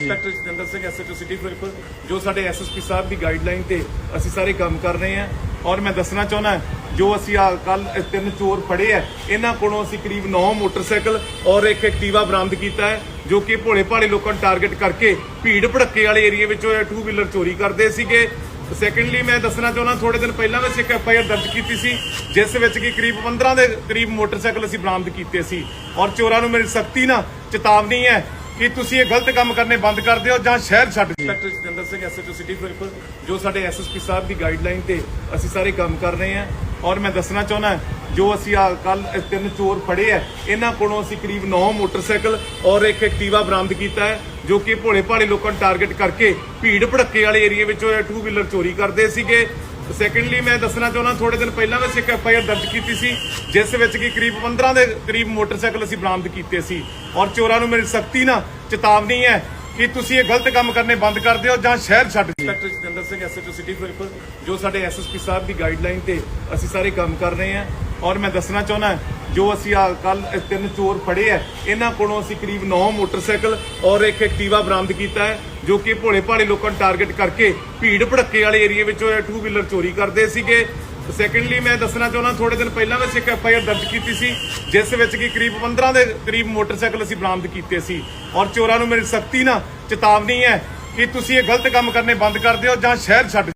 Inspector Jatinder Singh SHO city Firozpur ਜੋ ਸਾਡੇ SSP ਸਾਹਿਬ ਦੀ guideline ਤੇ ਅਸੀਂ ਸਾਰੇ ਕੰਮ ਕਰ ਰਹੇ ਹਾਂ। ਔਰ ਮੈਂ ਦੱਸਣਾ ਚਾਹੁੰਦਾ ਜੋ ਅਸੀਂ ਆ ਕੱਲ ਤਿੰਨ ਚੋਰ ਫੜੇ ਆ, ਇਹਨਾਂ ਕੋਲੋਂ ਅਸੀਂ ਕਰੀਬ 9 ਮੋਟਰਸਾਈਕਲ ਔਰ ਇੱਕ ਐਕਟਿਵਾ ਬਰਾਮਦ ਕੀਤਾ ਹੈ, ਜੋ ਕਿ ਭੋਲੇ ਭਾਲੇ ਲੋਕਾਂ ਨੂੰ ਟਾਰਗੇਟ ਕਰਕੇ ਭੀੜ ਭੜੱਕੇ ਵਾਲੇ ਏਰੀਆ ਵਿੱਚੋਂ ਇਹ ਟੂ ਵੀਲਰ ਚੋਰੀ ਕਰਦੇ ਸੀਗੇ। ਸੈਕੰਡਲੀ ਮੈਂ ਦੱਸਣਾ ਚਾਹੁੰਦਾ ਥੋੜੇ ਦਿਨ ਪਹਿਲਾਂ ਵਿੱਚ ਇੱਕ ਐਫਆਈਆਰ ਦਰਜ ਕੀਤੀ ਸੀ, ਜਿਸ ਵਿੱਚ ਕਿ ਕਰੀਬ 15 ਦੇ ਕਰੀਬ ਮੋਟਰਸਾਈਕਲ ਅਸੀਂ ਬਰਾਮਦ ਕੀਤੇ ਸੀ। ਔਰ ਚੋਰਾਂ ਨੂੰ ਮੇਰੀ ਸਖਤੀ ਨਾਲ ਚੇਤਾਵਨੀ ਹੈ ਕਿ ਤੁਸੀਂ ਇਹ ਗਲਤ ਕੰਮ ਕਰਨੇ ਬੰਦ ਕਰ ਦਿਓ ਜਾਂ ਸ਼ਹਿਰ ਛੱਡ ਦਿਓ। Inspector Jatinder Singh SHO city Firozpur, ਜੋ ਸਾਡੇ ਐਸਐਸਪੀ ਸਾਹਿਬ ਦੀ ਗਾਈਡਲਾਈਨ ਤੇ ਅਸੀਂ ਸਾਰੇ ਕੰਮ ਕਰ ਰਹੇ ਹਾਂ। ਔਰ ਮੈਂ ਦੱਸਣਾ ਚਾਹੁੰਦਾ, ਜੋ ਅਸੀਂ ਆ ਕੱਲ ਤਿੰਨ ਚੋਰ ਫੜੇ ਆ, ਇਹਨਾਂ ਕੋਲੋਂ ਅਸੀਂ ਕਰੀਬ 9 ਮੋਟਰਸਾਈਕਲ ਔਰ ਇੱਕ ਐਕਟਿਵਾ ਬਰਾਮਦ ਕੀਤਾ ਹੈ, ਜੋ ਕਿ ਭੋਲੇ ਭਾਲੇ ਲੋਕਾਂ ਨੂੰ ਟਾਰਗੇਟ ਕਰਕੇ ਭੀੜ ਭੜੱਕੇ ਵਾਲੇ ਏਰੀਆ ਵਿੱਚੋਂ ਇਹ ਟੂ ਵੀਲਰ ਚੋਰੀ ਕਰਦੇ ਸੀਗੇ। ਸੈਕੰਡਲੀ ਮੈਂ ਦੱਸਣਾ ਚਾਹੁੰਦਾ ਥੋੜੇ ਦਿਨ ਪਹਿਲਾਂ ਵਿੱਚ ਇੱਕ ਐਫਆਈਆਰ ਦਰਜ ਕੀਤੀ ਸੀ, ਜਿਸ ਵਿੱਚ ਕਿ ਕਰੀਬ 15 ਦੇ ਕਰੀਬ ਮੋਟਰਸਾਈਕਲ ਅਸੀਂ ਬਰਾਮਦ ਕੀਤੇ ਸੀ। ਔਰ ਚੋਰਾਂ ਨੂੰ ਮੇਰੀ ਸਖਤੀ ਨਾਲ ਚੇਤਾਵਨੀ ਹੈ ਕਿ ਤੁਸੀਂ ਇਹ ਗਲਤ ਕੰਮ ਕਰਨੇ ਬੰਦ ਕਰ ਦਿਓ ਜਾਂ ਸ਼ਹਿਰ ਛੱਡ ਦਿਓ। Inspector Jatinder Singh SHO city Firozpur, ਜੋ ਸਾਡੇ ਐਸਐਸਪੀ ਸਾਹਿਬ ਦੀ ਗਾਈਡਲਾਈਨ ਤੇ ਅਸੀਂ ਸਾਰੇ ਕੰਮ ਕਰ ਰਹੇ ਹਾਂ। ਔਰ ਮੈਂ ਦੱਸਣਾ ਚਾਹੁੰਦਾ, ਜੋ ਅਸੀਂ ਆ ਕੱਲ ਤਿੰਨ ਚੋਰ ਫੜੇ ਆ ਇਹਨਾਂ ਕੋਲੋਂ ਅਸੀਂ ਕਰੀਬ 9 ਮੋਟਰਸਾਈਕਲ ਔਰ ਇੱਕ ਐਕਟਿਵਾ ਬਰਾਮਦ ਕੀਤਾ ਹੈ। ਜੋ ਕਿ ਭੋਲੇ ਭਾਲੇ ਲੋਕਾਂ ਨੂੰ ਟਾਰਗੇਟ ਕਰਕੇ ਭੀੜ ਭੜੱਕੇ ਵਾਲੇ ਏਰੀਆ ਵਿੱਚੋਂ ਇਹ ਟੂ ਵੀਲਰ ਚੋਰੀ ਕਰਦੇ ਸੀਗੇ। ਸੈਕੰਡਲੀ ਮੈਂ ਦੱਸਣਾ ਚਾਹੁੰਦਾ ਥੋੜੇ ਦਿਨ ਪਹਿਲਾਂ ਵਿੱਚ ਇੱਕ ਐਫਆਈਆਰ ਦਰਜ ਕੀਤੀ ਸੀ, ਜਿਸ ਵਿੱਚ ਕਿ ਕਰੀਬ 15 ਦੇ ਕਰੀਬ ਮੋਟਰਸਾਈਕਲ ਅਸੀਂ ਬਰਾਮਦ ਕੀਤੇ ਸੀ। ਔਰ ਚੋਰਾਂ ਨੂੰ ਮੇਰੀ ਸਖਤੀ ਨਾਲ ਚੇਤਾਵਨੀ ਹੈ ਕਿ ਤੁਸੀਂ ਇਹ ਗਲਤ ਕੰਮ ਕਰਨੇ ਬੰਦ ਕਰ ਦਿਓ ਜਾਂ ਸ਼ਹਿਰ ਛੱਡ ਦਿਓ